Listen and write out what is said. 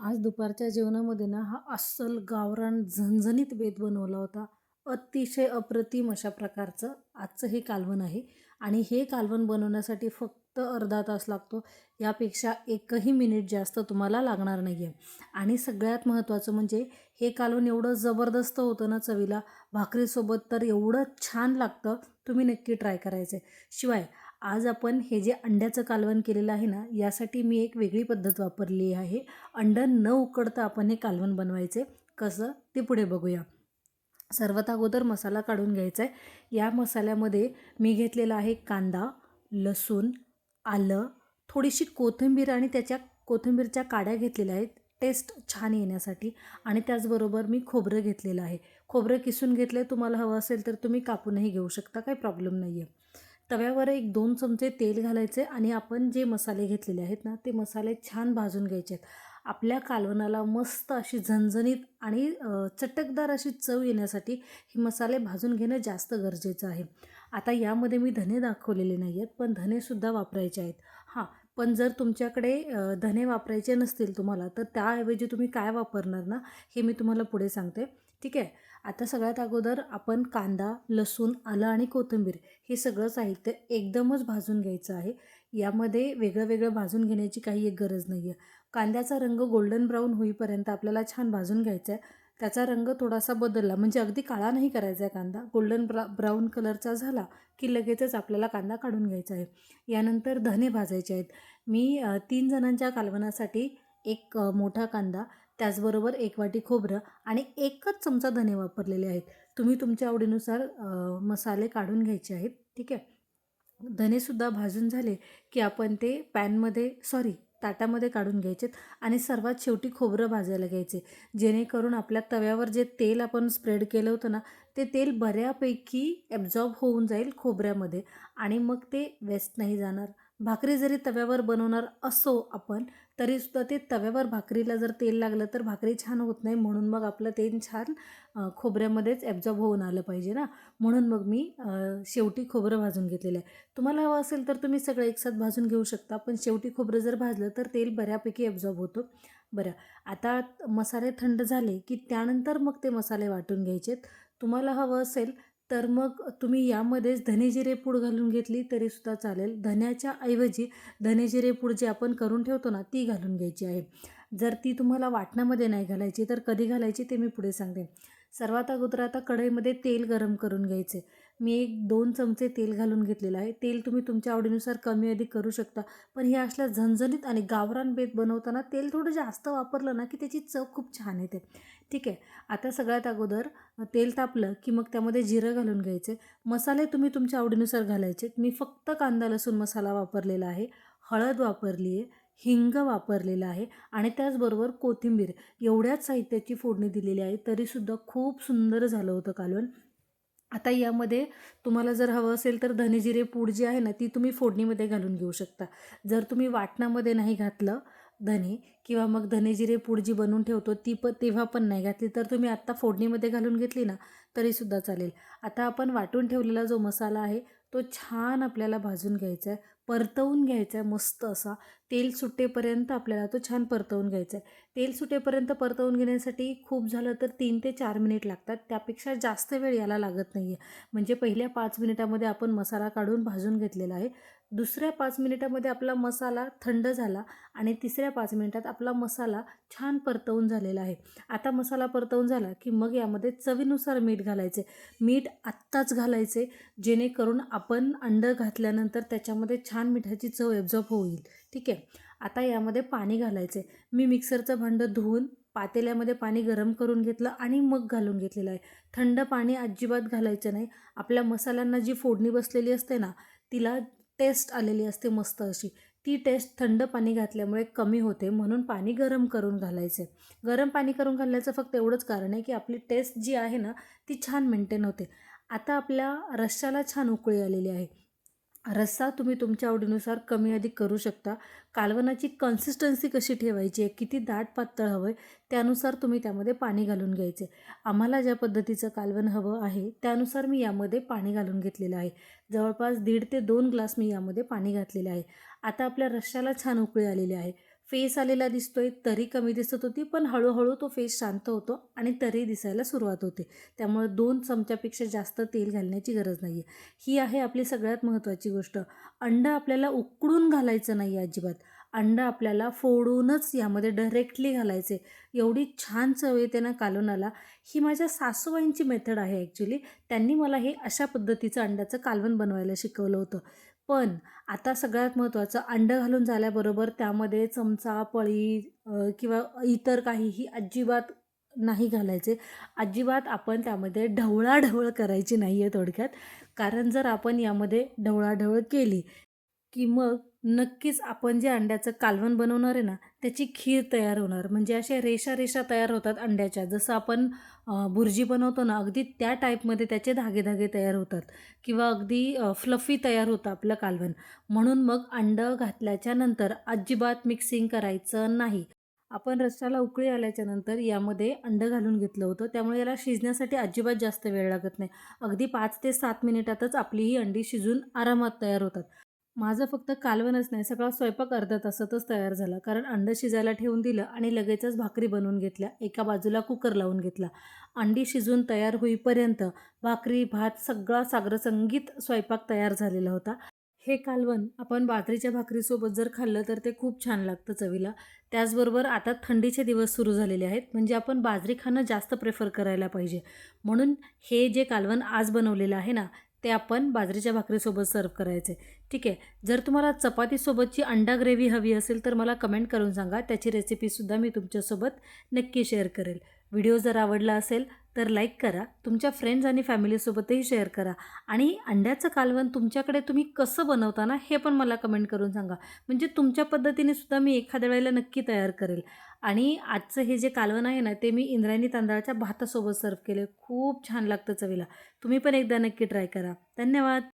आज दुपारच्या जेवणामध्ये ना हा अस्सल गावरान झणझणीत बेत बनवला होता. अतिशय अप्रतिम अशा प्रकारचं आजचं हे कालवण आहे. आणि हे कालवण बनवण्यासाठी फक्त अर्धा तास लागतो. यापेक्षा एकही मिनिट जास्त तुम्हाला लागणार नाही आहे आणि सगळ्यात महत्त्वाचं म्हणजे हे कालवण एवढं जबरदस्त होतं ना चवीला. भाकरीसोबत तर एवढं छान लागतं. तुम्ही नक्की ट्राय करायचं आहे शिवाय आज आपण हे जे अंड्याचं कालवण केलेलं आहे ना यासाठी मी एक वेगळी पद्धत वापरली आहे. अंडं न उकडता आपण हे कालवण बनवायचे. कसं? ते पुढे बघूया. सर्वात अगोदर मसाला काढून घ्यायचा आहे. या मसाल्यामध्ये मी घेतलेला आहे कांदा लसूण आलं थोडीशी कोथिंबीर आणि त्याच्या कोथिंबीरच्या काड्या घेतलेल्या आहेत. टेस्ट छान येण्यासाठी. आणि त्याचबरोबर मी खोबरं घेतलेलं आहे. खोबरं किसून घेतलं तुम्हाला हवं असेल तर तुम्ही कापूनही घेऊ शकता काही प्रॉब्लेम नाही आहे तव्यावर एक दोन चमचे तेल घालायचे आणि आपण जे मसाले घेतलेले आहेत ना ते मसाले छान भाजून घ्यायचे आहेत. आपल्या कालवणाला मस्त अशी झणझणीत आणि चटकदार अशी चव येण्यासाठी हे मसाले भाजून घेणं जास्त गरजेचं आहे. आता यामध्ये मी धने दाखवलेले नाही आहेत पण धनेसुद्धा वापरायचे आहेत. हां पण जर तुमच्याकडे धने वापरायचे नसतील तुम्हाला तर त्याऐवजी तुम्ही काय वापरणार ना हे मी तुम्हाला पुढे सांगते. ठीक आहे? आता सगळ्यात अगोदर आपण कांदा लसूण आलं आणि कोथिंबीर हे सगळं साहित्य एकदमच भाजून घ्यायचं आहे. यामध्ये वेगळं वेगळं भाजून घेण्याची काही एक गरज नाही आहे कांद्याचा रंग गोल्डन ब्राऊन होईपर्यंत आपल्याला छान भाजून घ्यायचा आहे त्याचा रंग थोडासा बदलला म्हणजे अगदी काळा नाही करायचा आहे कांदा. गोल्डन ब्रा ब्राऊन कलरचा झाला की लगेचच आपल्याला कांदा काढून घ्यायचा आहे. यानंतर धने भाजायचे आहेत. मी तीन जणांच्या कालवनासाठी एक मोठा कांदा त्याचबरोबर एक वाटी खोबरं आणि एकच चमचा धने वापरलेले आहेत. तुम्ही तुमच्या आवडीनुसार मसाले काढून घ्यायचे आहेत. ठीक आहे? धनेसुद्धा भाजून झाले की आपण ते पॅनमध्ये सॉरी ताटामध्ये काढून घ्यायचेत आणि सर्वात शेवटी खोबरं भाजायला घ्यायचे. जेणेकरून आपल्या तव्यावर जे तेल आपण स्प्रेड केलं होतं ना ते तेल बऱ्यापैकी ॲब्झॉर्ब होऊन जाईल खोबऱ्यामध्ये आणि मग ते वेस्ट नाही जाणार. भाकरी जरी तव्यावर बनवणार असो आपण तरीसुद्धा ते तव्यावर भाकरीला जर तेल लागलं तर भाकरी छान होत नाही. म्हणून मग आपलं तेल छान खोबऱ्यामध्येच ॲब्झॉर्ब होऊन आलं पाहिजे ना. म्हणून मग मी शेवटी खोबरं भाजून घेतलेलं आहे. तुम्हाला हवं असेल तर तुम्ही सगळं एकसाथ भाजून घेऊ शकता. पण शेवटी खोबरं जर भाजलं तर तेल बऱ्यापैकी ॲब्झॉर्ब होतो. बरं आता मसाले थंड झाले की त्यानंतर मग ते मसाले वाटून घ्यायचेत. तुम्हाला हवं असेल तर मग तुम्ही यामध्येच धनेजिरे पूड घालून घेतली तरीसुद्धा चालेल. धन्याच्या ऐवजी धनेजिरे पूड जी आपण करून ठेवतो ना ती घालून घ्यायची आहे. जर ती तुम्हाला वाटणामध्ये नाही घालायची तर कधी घालायची ते मी पुढे सांगते. सर्वात अगोदर आता कढईमध्ये तेल गरम करून घ्यायचे. मी एक दोन चमचे तेल घालून घेतलेलं आहे. तेल तुम्ही तुमच्या आवडीनुसार कमी अधिक करू शकता. पण हे असल्या झणझणीत आणि गावरान बेत बनवताना तेल थोडं जास्त वापरलं ना की त्याची चव खूप छान येते. ठीक आहे. आता सगळ्यात अगोदर तेल तापलं की मग त्यामध्ये जिरं घालून घ्यायचे. मसाले तुम्ही तुमच्या आवडीनुसार घालायचे. मी फक्त कांदा लसूण मसाला वापरलेला आहे. हळद वापरली आहे. हिंग वापरलेलं आहे. आणि त्याचबरोबर कोथिंबीर. एवढ्याच साहित्याची फोडणी दिलेली आहे. तरीसुद्धा खूप सुंदर झालं होतं कालवण. आता यामध्ये तुम्हाला जर हवं असेल तर धनेजिरे पूड जी आहे ना ती तुम्ही फोडणीमध्ये घालून घेऊ शकता. जर तुम्ही वाटणामध्ये नाही घातलं धने किंवा मग धनेजिरे पूड जी बनवून ठेवतो ती प तेव्हा पण नाही घातली. तर तुम्ही आत्ता फोडणीमध्ये घालून घेतली ना तरीसुद्धा चालेल. आता आपण वाटून ठेवलेला जो मसाला आहे तो छान आपल्याला भाजून घ्यायचा आहे परतवून घ्यायचा आहे मस्त असा. तेल सुटेपर्यंत आपल्याला तो छान परतवून घ्यायचा आहे तेल सुटेपर्यंत परतवून घेण्यासाठी खूप झालं तर तीन ते चार मिनिट लागतात. त्यापेक्षा जास्त वेळ याला लागत नाही आहे म्हणजे पहिल्या पाच मिनिटामध्ये आपण मसाला काढून भाजून घेतलेला आहे. दुसऱ्या पाच मिनिटामध्ये आपला मसाला थंड झाला आणि तिसऱ्या पाच मिनिटात आपला मसाला छान परतवून झालेला आहे. आता मसाला परतवून झाला की मग यामध्ये चवीनुसार मीठ घालायचे. मीठ आत्ताच घालायचे जेणेकरून आपण अंडं घातल्यानंतर त्याच्यामध्ये छान मिठाची चव एब्झॉर्ब होईल. ठीक आहे? आता यामध्ये पाणी घालायचे. मी मिक्सरचं भांडं धुवून पातेल्यामध्ये पाणी गरम करून घेतलं आणि मग घालून घेतलेलं आहे. थंड पाणी अजिबात घालायचं नाही. आपल्या मसाल्यांना जी फोडणी बसलेली असते ना तिला टेस्ट आलेली असते मस्त अशी. ती टेस्ट थंड पाणी घातल्यामुळे कमी होते म्हणून पाणी गरम करून घालायचे. गरम पाणी करून घालायचं फक्त एवढंच कारण आहे की आपली टेस्ट जी आहे ना ती छान मेंटेन होते. आता आपल्या रश्श्याला छान उकळी आलेली आहे. रस्सा तुम्ही तुमच्या आवडीनुसार कमी अधिक करू शकता. कालवनाची कन्सिस्टन्सी कशी ठेवायची आहे? किती दाट पातळ हवं आहे त्यानुसार तुम्ही त्यामध्ये पाणी घालून घ्यायचे. आम्हाला ज्या पद्धतीचं कालवण हवं आहे त्यानुसार मी यामध्ये पाणी घालून घेतलेलं आहे. जवळपास दीड ते दोन ग्लास मी यामध्ये पाणी घातलेलं आहे. आता आपल्या रश्श्याला छान उकळी आलेली आहे. फेस आलेला दिसतोय तरी कमी दिसत होती पण हळूहळू तो फेस शांत होतो आणि तरी दिसायला सुरुवात होते. त्यामुळे दोन चमच्यापेक्षा जास्त तेल घालण्याची गरज नाही आहे ही आहे आपली सगळ्यात महत्त्वाची गोष्ट. अंडं आपल्याला उकडून घालायचं नाही आहे अजिबात. अंडं आपल्याला फोडूनच यामध्ये डायरेक्टली घालायचे. एवढी छान चव येते ना कालवणाला. ही माझ्या सासूबाईंची मेथड आहे ॲक्च्युली त्यांनी मला हे अशा पद्धतीचं अंड्याचं कालवण बनवायला शिकवलं होतं. पण आता सगळ्यात महत्त्वाचं अंडं घालून झाल्याबरोबर त्यामध्ये चमचा पळी किंवा इतर काहीही अजिबात नाही घालायचे. अजिबात आपण त्यामध्ये ढवळाढवळ करायची नाही आहे थोडक्यात. कारण जर आपण यामध्ये ढवळाढवळ केली की मग नक्कीच आपण जे अंड्याचं कालवण बनवणार आहे ना त्याची खीर तयार होणार. म्हणजे अशा रेषा रेषा तयार होतात अंड्याच्या. जसं आपण भुर्जी बनवतो ना अगदी त्या टाईपमध्ये त्याचे धागे धागे तयार होतात. किंवा अगदी फ्लफी तयार होतं आपलं कालवण. म्हणून मग अंडं घातल्याच्या नंतर अजिबात मिक्सिंग करायचं नाही. आपण रस्त्याला उकळी आल्याच्यानंतर यामध्ये अंडं घालून घेतलं होतं. त्यामुळे याला शिजण्यासाठी अजिबात जास्त वेळ लागत नाही. अगदी पाच ते सात मिनिटातच आपली ही अंडी शिजून आरामात तयार होतात. माझं फक्त कालवणच नाही सगळा स्वयंपाक अर्धा तासातच तयार झाला. कारण अंडं शिजायला ठेवून दिलं आणि लगेचच भाकरी बनवून घेतल्या. एका बाजूला कुकर लावून घेतला. अंडी शिजून तयार होईपर्यंत भाकरी भात सगळा सागरसंगीत स्वयंपाक तयार झालेला होता. हे कालवण आपण बाजरीच्या भाकरीसोबत जर खाल्लं तर ते खूप छान लागतं चवीला. त्याचबरोबर आता थंडीचे दिवस सुरू झालेले आहेत म्हणजे आपण बाजरी खाणं जास्त प्रेफर करायला पाहिजे. म्हणून हे जे कालवण आज बनवलेलं आहे ना ते आपण बाजरीच्या भाकरीसोबत सर्व करायचे. ठीक आहे? जर तुम्हाला चपातीसोबतची अंडा ग्रेव्ही हवी असेल तर मला कमेंट करून सांगा. त्याची रेसिपीसुद्धा मी तुमच्यासोबत नक्की शेअर करेल. व्हिडिओ जर आवडला असेल तर लाईक करा तुमच्या फ्रेंड्स आणि फॅमिलीसोबतही शेअर करा आणि अंड्याचं कालवण तुमच्याकडे तुम्ही कसं बनवता ना हे पण मला कमेंट करून सांगा. म्हणजे तुमच्या पद्धतीने सुद्धा मी एखाद्या वेळेला नक्की तयार करेल. आणि आजचं हे जे कालवण आहे ना ते मी इंद्रायणी तांदळाच्या भातासोबत सर्व केले खूप छान लागतं चवीला. तुम्ही पण एकदा नक्की ट्राय करा. धन्यवाद!